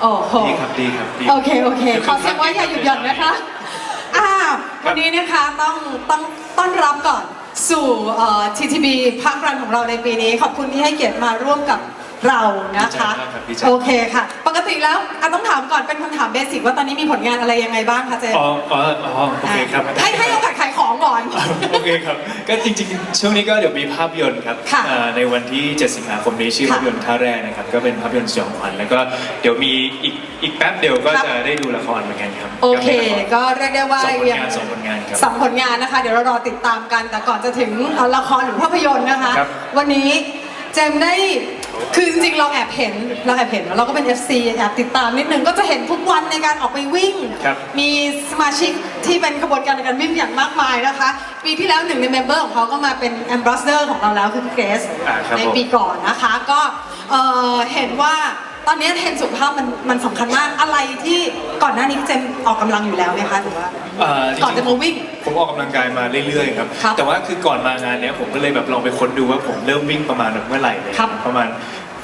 โอ้โห ดีครับดีครับดี โอเค โอเค ขอเสียงว่าอย่าหยุดหย่อนนะคะอ่าวันนี้นะคะต้องต้องต้อนรับก่อนสู่เอ่อ TTB ภาครันของเราในปีนี้ ขอบคุณที่ให้เกียรติมาร่วมกับเรานะคะ ดีใจมากครับดีใจ โอเคค่ะ ปกติแล้วอะต้องถามก่อนเป็นคำถามเบสิกว่าตอนนี้มีผลงานอะไรยังไงบ้างคะเจนอ๋ออ๋ออ๋อโอเคครับ ให้ให้โอกาสขายของ ก่อน โอเคครับ ก็จริงๆ ช่วงนี้ก็เดี๋ยวมีภาพยนตร์ครับค่ะอ่าในวันที่ 7 สิงหาคมนี้ชื่อค่ะภาพยนตร์ท่าแร่นะครับ ก็เป็นภาพยนตร์สยองขวัญแล้วก็เดี๋ยวมีอีกอีกแป๊บเดียวก็ครับ จะได้ดูละครเหมือนกันครับโอเค ก็มีละรก็เรียกได้ว่าสองผลยังงานสองผลงานครับสองผลงานนะคะ เดี๋ยวเรารอติดตามกัน แต่ก่อนจะถึงเอ่อละครหรือภาพยนตร์นะคะ ครับ วันนี้เจมส์ได้ คือจริงๆเราแอบเห็นเราแอบเห็นเราก็เป็น FC แอบติดตามนิดนึงก็จะเห็นทุกวันในการออกไปวิ่ง ครับ มีสมาชิกที่เป็นขบวนการในการวิ่งอย่างมากมายนะคะ ปีที่แล้วหนึ่งในเมมเบอร์ของเขาก็มาเป็นแอมบ s สเดอร์ของเราแล้วคือพี่เกรซอ่าครับในผม ปีก่อนนะคะ ก็เอ่อเห็นว่า ตอนนี้เทรนด์สุขภาพมันมันสำคัญมากอะไรที่ก่อนหน้านี้เจมส์ออกกำลังอยู่แล้วไหมคะหรือว่าเอ่อจริงๆก่อนจะมาวิ่งผมออกกำลังกายมาเรื่อยๆครับ ครับแต่ว่าคือก่อนมางานเนี้ยผมก็เลยแบบลองไปค้นดูว่าผมเริ่มวิ่งประมาณแบบเมื่อไหร่เลยครับประมาณ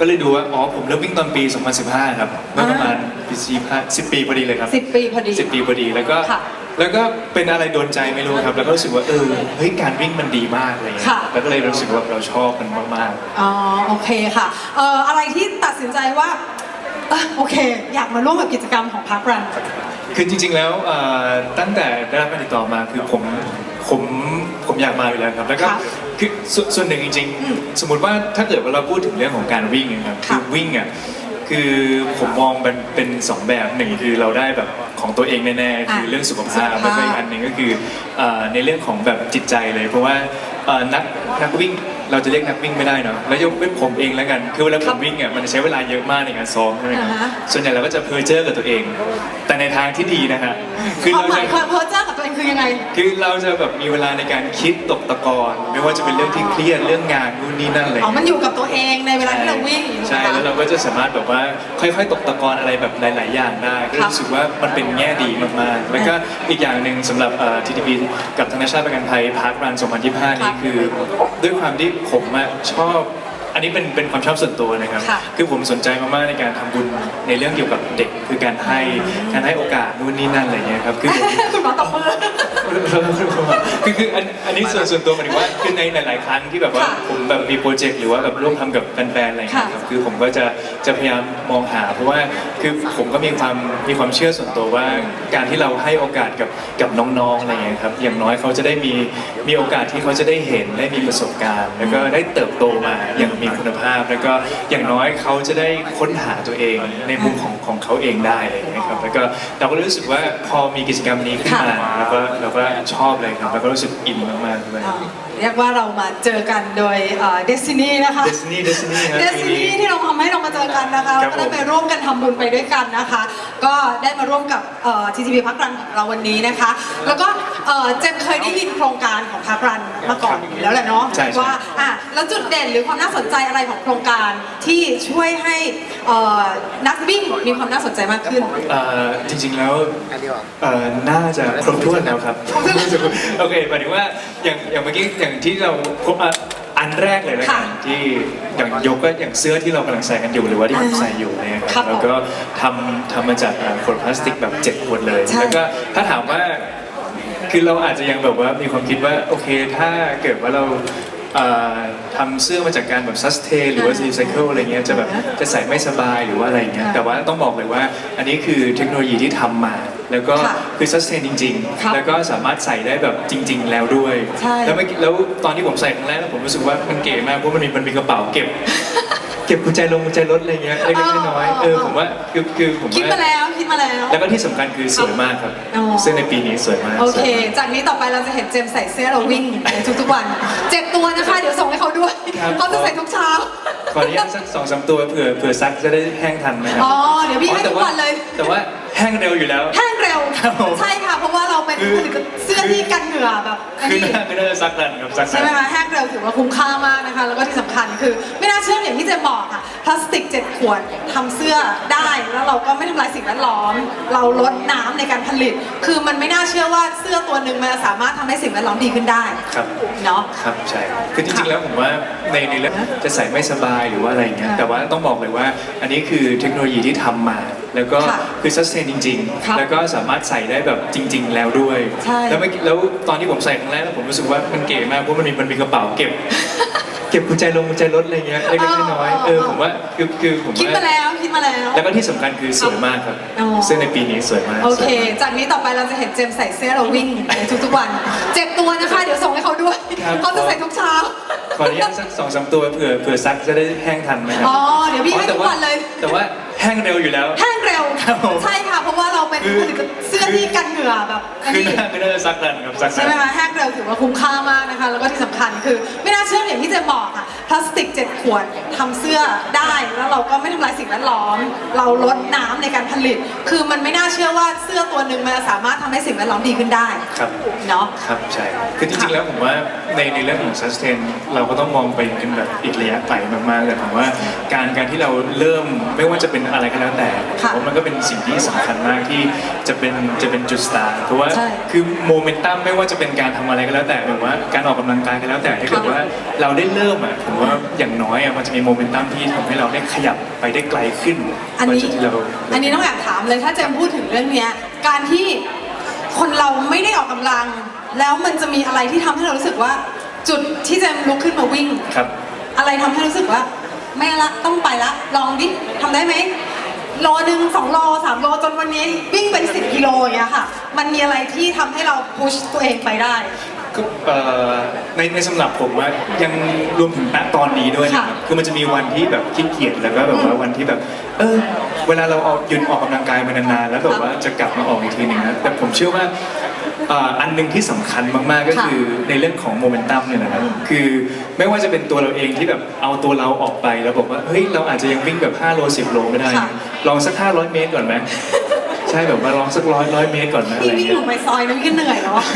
ก็เลยดูว่าอ๋อผมเริ่มวิ่งตอนปี 2015 ครับเมื่อประมาณปี15 10 ปีพอดีเลยครับ สิบปีพอดีสิบปีพอดีแล้วก็ค่ะ แล้วก็เป็นอะไรโดนใจไม่รู้ครับ แล้วก็รู้สึกว่าเออเฮ้ยการวิ่งมันดีมากอะไรเงี้ยค่ะ แล้วก็เลยรู้สึกว่าเราชอบมันมากอ๋อโอเคค่ะเอ่ออะไรที่ตัดสินใจว่าเอ่อโอเค อยากมาร่วมกับกิจกรรมของพาร์ครัน ๆ คือจริง ๆ แล้วเอ่อตั้งแต่ได้รับการติดต่อมาคือผมผมผมอยากมาอยู่แล้วครับแล้วก็ครับคือส่วนส่วนหนึ่งจริง อืมๆ สมมติว่าถ้าเกิดว่าเราพูดถึงเรื่องของการวิ่งนะครับค่ะคือวิ่งอะคือผมมองเป็นเป็นสองแบบหนึ่งคือเราได้แบบ ของตัวเองแน่ๆคือเรื่องสุขภาพสุขภาพแล้วก็อีกอันหนึ่งก็คือเอ่อในเรื่องของแบบจิตใจเลย เพราะว่าเอ่อนักนักวิ่ง เราจะเรียกนักวิ่งไม่ได้เนาะแล้วยกเป็นผมเองแล้วกัน คือเวลาผมวิ่งอะมันจะใช้เวลาเยอะมากในการซ้อมใช่ไหมครับอ่าฮะ ส่วนใหญ่เราก็จะเพอเจอร์กับตัวเอง แต่ในทางที่ดีนะฮะคือความเราหมาจะ ยความเพอร์เจอร์กับตัวเองคือยังไง คือเราจะแบบมีเวลาในการคิดตกตะกอนไม่ว่าจะเป็นเรื่องที่เครียดเรื่องงานนู่นนี่นั่นอะไรอ๋อ มันอยู่กับตัวเองในเวลาที่เราวิ่งใช่แล้วเราก็จะสามารถแบบว่าค่อยๆ ตกตะกอนอะไรแบบหลาย ๆ อย่างได้ก็ครับรู้สึกว่ามันเป็นแง่ดีมากๆ แล้วก็อีกอย่างหนึ่งสำหรับเอ่อ TTP กับธนาชาติประกันภัยพาร์ครัน 2025 นี่คือ ด้วยความที่ผมอะชอบ อันนี้เป็นเป็นความชอบส่วนตัวนะครับ ค่ะ คือผมสนใจมากๆในการทำบุญในเรื่องเกี่ยวกับเด็ก คือการให้การให้โอกาสนู่นนี่นั่นอะไรเงี้ยครับคือผม คุณหมอตบมือ คือคืออันอันนี้ส่วนส่วนตัวหมายถึงว่าคือในหลาย ๆ ครั้งที่แบบว่าค่ะผมแบบมีโปรเจกต์หรือว่าแบบร่วมทำกับแฟน ๆ อะไรอย่างเงี้ยค่ะครับคือผมก็จะจะพยายามมองหา เพราะว่าคือผมก็มีความมีความเชื่อส่วนตัวว่าการที่เราให้โอกาสกับกับน้อง ๆ อะไรอย่างเงี้ยครับอย่างน้อยเขาจะได้มีมีโอกาสที่เขาจะได้เห็นได้มีประสบการณ์ แล้วก็ได้เติบโตมาอย่างมีคุณภาพ แล้วก็อย่างน้อยเขาจะได้ค้นหาตัวเองในมุมของของเขาเองได้เลย ครับแล้วก็เราก็รู้สึกว่าพอมีกิจกรรมนี้ขึ้นมาค่ะแล้วก็เราก็ชอบเลยครับแล้วก็รู้สึกอินมากๆด้วยอ่าเรียกว่าเรามาเจอกันโดยเดซินีนะคะเดสนี่เดสนี่ครับเดซิปีนีที่เราทำให้เรามาเจอกันนะคะครัแล้วบก็ได้ไปร่วมกันทำบุญไปด้วยกันนะคะ ก็ได้มาร่วมกับทีทีพีพักรันของเราวันนี้นะคะ แล้วก็เอ่อเจมเคยได้ยินโครงการของพักรันมาก่อนอยู่แล้วแหละเนาะใช่ใช่ ว่าอะแล้วจุดเด่นหรือความน่าสนใจอะไรของโครงการที่ช่วยให้เอ่อนักวิ่งมีความน่าสนใจมากขึ้น เอ่อจริงๆแล้วเอ่อน่าจะครบถ้วนแล้วครับ โอเคหมายถึงว่าอย่างอย่างเมื่อกี้อย่างที่เราพบอะอันแรกเลยแล้วกันค่ะที่อย่างยกก็อย่างเสื้อที่เรากำลังใส่กันอยู่หรือว่าที่ผมใส่อยู่เนี่ยคครัรับบผมแล้วก็ทำทำมาจากอ่าขวดพลาสติกแบบเจ็ดขวดเลยใช่ แล้วก็ถ้าถามว่า คือเราอาจจะยังแบบว่ามีความคิดว่าโอเคถ้าเกิดว่าเรา เอ่อทำเสื้อมาจากการแบบซัสเทนหรือว่ารีไซเคิลอะไรเงี้ยจะแบบจะใส่ไม่สบายหรือว่าอะไรเงี้ยค่ะแต่ว่าต้องบอกเลยว่าอันนี้คือเทคโนโลยีที่ทำมา แล้วก็ค่ะคือซัสเทนจริง ครับๆ แล้วก็สามารถใส่ได้แบบจริง ๆ แล้วด้วย ใช่ แล้วเมื่อกี้แล้วตอนที่ผมใส่ครั้งแรกแล้วผมรู้สึกว่ามันเก๋มากเพราะมันมีมันมีกระเป๋าเก็บ เก็บกุญแจลงกุญแจรถอะไรเงี้ยเล็กๆน้อยๆเออผมว่าคือคือผมคิดว่ามาแล้วคิดมาแล้ว แล้วก็ที่สำคัญคือสวยมากครับ อ๋อเสื้อในปีนี้สวยมากโอเคสวยมากจากนี้ต่อไปเราจะเห็นเจมส์ใส่เสื้อเราวิ่งในทุกๆวันเจ็ดตัวนะคะ เดี๋ยวส่งให้เขาด้วยครับเขาจะใส่ทุกเช้าขออนุญาตสักสองสามตัวเผื่อเผื่อซักจะได้แห้งทันนะครับอ๋อเดี๋ยวพี่ให้แต่ทุกวันเลยแต่ว่าแห้งเร็วอยู่แล้ว แห้งเร็ว ครับผม ใช่ค่ะเพราะว่าเราเป็น คือเสื้อที่กันเหงื่อแบบอันคือนี้น่าคือน่าจะซักทันครับซักทัใช่น ไหมคะแห้งเร็วถือว่าคุ้มค่ามากนะคะ แล้วก็ที่สำคัญคือ ไม่น่าเชื่ออย่างที่เจมบอกค่ะ พลาสติกเจ็ดขวดทำเสื้อได้ แล้วเราก็ไม่ทำลายสิ่งแวดล้อม เราลดน้ำในการผลิต คือมันไม่น่าเชื่อว่าเสื้อตัวหนึ่งมันจะสามารถทำให้สิ่งแวดล้อมดีขึ้นได้ครับเนาะ ครับใช่คือจริงๆแล้วผมว่าในในเรื่องจะใส่ไม่สบายหรือว่าอะไรเงี้ยค่ะแต่ว่าต้องบอกเลยว่า อันนี้คือเทคโนโลยีที่ทำมา แล้วก็ค่ะคือ sustain จริงครับๆแล้วก็สามารถใส่ได้แบบจริง ๆ แล้วด้วย ใช่แล้วเมื่อกี้แล้วตอนที่ผมใส่ครั้งแรกผมรู้สึกว่ามันเก๋มากเพราะมันมีมันมีกระเป๋าเก็บ เก็บกุญแจลงกุญแจรถอะไรเงี้ยเล็กๆน้อยๆเออผมว่าคือคือผมคิดมาว่าแล้วคิดมาแล้ว แล้วก็ที่สำคัญคือสวยมากครับอ๋อ ซึ่งในปีนี้สวยมากโอเค สวยมาก จากนี้ต่อไปเราจะเห็นเจมส์ใส่เสื้อเราวิ่งในทุกๆวัน เจ็บตัวนะคะ เดี๋ยวส่งให้เขาด้วยครับ เขาจะใส่ทุกเช้าขออนุญาตสักสองสามตัวเผื่อเผื่อซักจะได้แห้งทันไหมครัอ๋อเดี๋ยวพี่ให้แต่ทุกวันเลยแต่ว่าแห้งเร็วอยู่แล้ว แห้งเร็ว ครับผม ใช่ค่ะ คือผลิตเสื้อที่กันเหงื่อแบบอันคือนี้ น่าคือน่าจะซักทันครับซักทัใช่น ไหมคะแห้งเร็วถือว่าคุ้มค่ามากนะคะ แล้วก็ที่สำคัญคือไม่น่าเชื่ออย่างที่เจมบอกค่ะ พลาสติก 7 ขวดทำเสื้อได้แล้วเราก็ไม่ทำลายสิ่งแวดล้อม เราลดน้ำในการผลิต คือมันไม่น่าเชื่อว่าเสื้อตัวหนึ่งมันจะสามารถทำให้สิ่งแวดล้อมดีขึ้นได้ครับ เนาะ ครับใช่คือจริงๆแล้วผมว่าในในเรื่องของ sustain เราก็ต้องมองไปกันแบบอีกระยะไกลมากๆแต่ผมว่าการการที่เราเริ่มไม่ว่าจะเป็นอะไรก็แล้วแต่ผค่ะมว่ามันก็เป็นสิ่งที่สำคัญมากที่จะเป็นจะเป็นจุดสตาร์ทเพราะว่าใช่คือโมเมนตัมไม่ว่าจะเป็นการทำอะไรก็แล้วแต่หรือว่าการออกกำลังกายก็แล้วแต่ถ้าเกิดว่าเราได้เริ่มอะผมว่าอย่างน้อยอะมันจะมีโมเมนตัมที่ทำให้เราได้ขยับไปได้ไกลขึ้นอันกว่านี้จุดที่เรา อันนี้ต้องแอบถามเลยถ้าเจมพูดถึงเรื่องเนี้ย การที่คนเราไม่ได้ออกกำลัง แล้วมันจะมีอะไรที่ทำให้เรารู้สึกว่า จุดที่เจมลุกขึ้นมาวิ่ง ครับ อะไรทำให้รู้สึกว่า ไม่ละต้องไปละ ลองดิทำได้ไหม โลหนึ่งสองโลสามโลจนวันนี้วิ่งเป็นสิบกิโลอย่างเงี้ยค่ะ มันมีอะไรที่ทำให้เราพุชตัวเองไปได้ ก็เอ่อในในสำหรับผมว่ายังรวมถึงณตอนนี้ด้วยนะครับค่ะคือมันจะมีวันที่แบบขี้เกียจแล้วก็แบบว่าวันที่แบบ เออ เวลาเราเอาหยุดออกกำลังกายมานานๆแล้วแบบว่าจะกลับมาออกอีกทีหนึ่งนะแต่ผมเชื่อว่าเอ่ออันหนึ่งที่สำคัญมากๆก็ค่ะคือในเรื่องของโมเมนตัมเนี่ยนะครับคือไม่ว่าจะเป็นตัวเราเองที่แบบเอาตัวเราออกไปแล้วบอกว่าเฮ้ยเราอาจจะยังวิ่งแบบ5โล10โลไม่ได้ค่ะ ลองสัก 500 เมตรก่อนไหม ใช่แบบว่าลองสักร้อยร้อยเมตรก่อนไหมอะไรพี่วิ่งเงี้อย ยู่ในซอยนั้นก็เหนื่อยแล้วอะ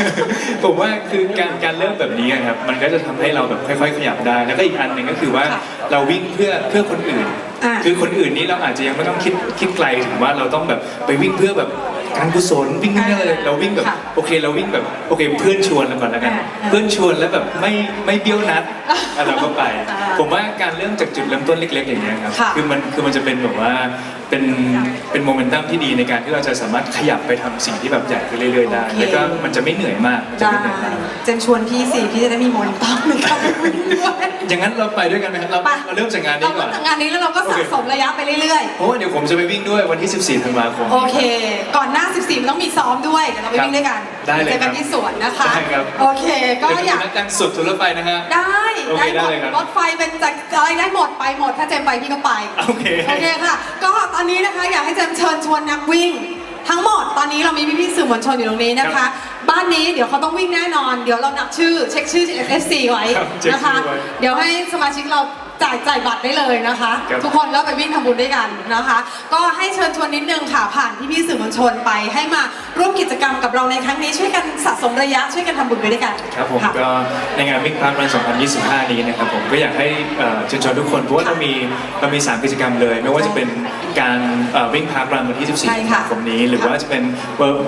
ผมว่าคือการการเริ่มแบบนี้อะครับมันก็จะทำให้เราแบบค่อย ๆ ขยับได้ แล้วก็อีกอันหนึ่งก็คือว่าค่ะเราวิ่งเพื่อเพื่อคนอื่น อ่าคือคนอื่นนี้เราอาจจะยังไม่ต้องคิดคิดไกลถึงว่าเราต้องแบบไปวิ่งเพื่อแบบ การกุศลวิ่งเพื่ออะไรเราวิ่งแบบค่ะโอเคเราวิ่งแบบโอเคเพื่อนชวนแล้วก่อนแล้วกันอ่าอ่าเพื่อนชวนแล้วแบบไม่ไม่เบี้ยวนัดอะเราก็ไป อ่าผมว่าการเริ่มจากจุดเริ่มต้นเล็ก ๆ อย่างเงี้ยครับค่ะ คือมันคือมันจะเป็นแบบว่าเป็นเป็นโมเมนตัมที่ดีในการที่เราจะสามารถขยับไปทำสิ่งที่แบบใหญ่ขึ้นเรื่อยๆได้โอเคแล้วก็มันจะไม่เหนื่อยมากมันจะได้ไม่เหนื่อยมาก เจมชวนพี่สิพี่จะได้มีโมนต้องในการไปวิ่งด้วย อย่างนั้นเราไปด้วยกันไหมครับเราไป เราเริ่มจากงานเรานี้ก็ก่อน ทำงานนี้แล้วเราก็สะสมระยะไปเรื่อยเพราะว่าเดี๋ยวผมจะไปวิ่งด้วยวันที่ 14 ธันวาคม ๆ โอเค ก่อนหน้า14 มันต้องมีซ้อมด้วย เดี๋ยวเราไปวิ่งด้วยกันได้เลยเจอกันครับที่สวนนะคะได้ครับ โอเค ก็เดี๋ยวอยากนัดกันสุดทุนรถไฟนะฮะ ได้โอเคได้หมได้ดเลยครับรถไฟเป็นจากอะไรได้หมดไปหมดถ้าเจมไปพี่ก็ไปโอเคโอเคค่ะ ก็ตอนนี้นะคะอยากให้เจมเชิญชวนนักวิ่ง ทั้งหมดตอนนี้เรามีพี่ๆสื่อมวลชนอยู่ตรงนี้นะครัคะ บบ้านนี้เดี๋ยวเขาต้องวิ่งแน่นอน เดี๋ยวเรานับชื่อเช็คชื่อ FC ไว้ครับเช็คนะคะชื่อไว้ เดี๋ยวให้สมาชิกเรา จ่ายจ่ายบัตรได้เลยนะคะ ครับ ทุกคนก็ไปวิ่งทำบุญด้วยกันนะคะ ก็ให้เชิญชวนนิดนึงค่ะผ่านพี่ๆสื่อมวลชนไปให้มาร่วมกิจกรรมกับเราในครั้งนี้ช่วยกันสะสมระยะช่วยกันทำบุญไปด้วยกันครับผมะ ก็ในงานวิ่งพาร์ครัน 2025 นี้นะครับผมก็อยากให้เอ่อเชิญชวนทุกคน เพราะว่าเรามีเรามี 3 กิจกรรมเลย ไม่ว่าจะเป็นการเอ่อวิ่งพาร์ครันวันที่ ใช่14ธันค่ะวาคมนี้ หรือว่าจะเป็น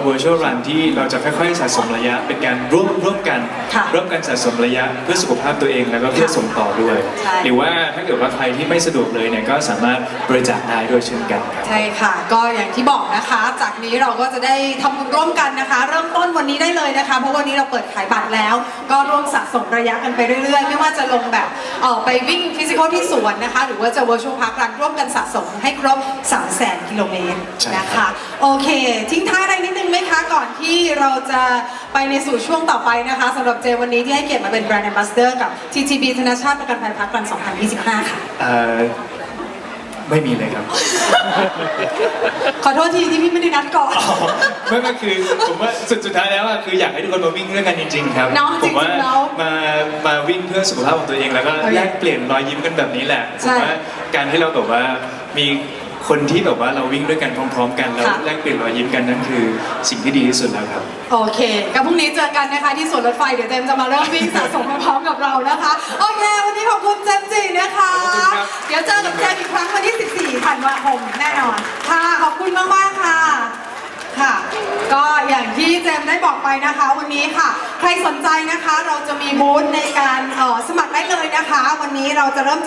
virtual run ที่เราจะค่อยๆสะสมระยะ เป็นการร่วมร่วมกัน ค่ะร่วมกันสะสมระยะเพื่อสุขภาพตัวเองแล้วก็เพื่อค่ะส่งต่อด้วย ใช่ หรือว่าถ้าเกิดว่าใครที่ไม่สะดวกเลยเนี่ยก็สามารถบริจาคได้ด้วยเช่นกันครับ ใช่ค่ะ ก็อย่างที่บอกนะคะ จากนี้เราก็จะได้ทำบุญร่วมกันนะคะ เริ่มต้นวันนี้ได้เลยนะคะ เพราะวันนี้เราเปิดขายบัตรแล้ว ก็ร่วมสะสมระยะกันไปเรื่อยๆ ไม่ว่าจะลงแบบเออไปวิ่งฟิสิกอลที่สวนนะคะ หรือว่าจะ virtual park run ร่วมกันสะสมให้ครบ 3 0 0 0 0 0กิโลเมตรใช่นะครัคะบโอเค ทิ้งท้ายอะไรนิดนึงไหมคะ ก่อนที่เราจะไปในสู่ช่วงต่อไปนะคะสำหรับเจวันนี้ที่ให้เกียรติมาเป็นแบรนด์ a m b a s s a d o r กับ TTB ธนาชาติประกันภัยพักรัน2025ค่ะ เอ่อไม่มีเลยครับ ขอโทษทีที่พี่ไม่ได้นัดก่อน ไม่ไม่คือผมว่าสุดสุดท้ายแล้วอะคืออยากให้ทุกคนมาวิ่งด้วยกันจริง ๆ ครับเนอะผมว่าจริงๆแล้วมามาวิ่งเพื่อสุขภาพของตัวเองแล้วก็โอเคแลกเปลี่ยนรอยยิ้มกันแบบนี้แหละผใช่ มว่าการที่เราแบบว่ามี คนที่แบบว่าเราวิ่งด้วยกันพร้อม ๆ กันแล้วค่ะ แลกเปลี่ยนรอยยิ้มกันนั่นคือสิ่งที่ดีที่สุดแล้วครับ โอเคก็พรุ่งนี้เจอกันนะคะที่สวนรถไฟ เดี๋ยวเจมส์จะมาเริ่มวิ่งสะสมไปพร้อมกับเรานะคะ โอเค วันนี้ขอบคุณเจมส์จีนะคะ ขอบคุณครับ เดี๋ยวเจอกับเจมส์อีกครั้งวันที่ 14ธันวาคมแน่นอน ค่ะ ขอบคุณมากๆค่ะ ค่ะ ก็อย่างที่เจมส์ได้บอกไปนะคะ วันนี้ค่ะ ใครสนใจนะคะ เราจะมีบูธในการเอ่อสมัครได้เลยนะคะ วันนี้เราจะเริ่ม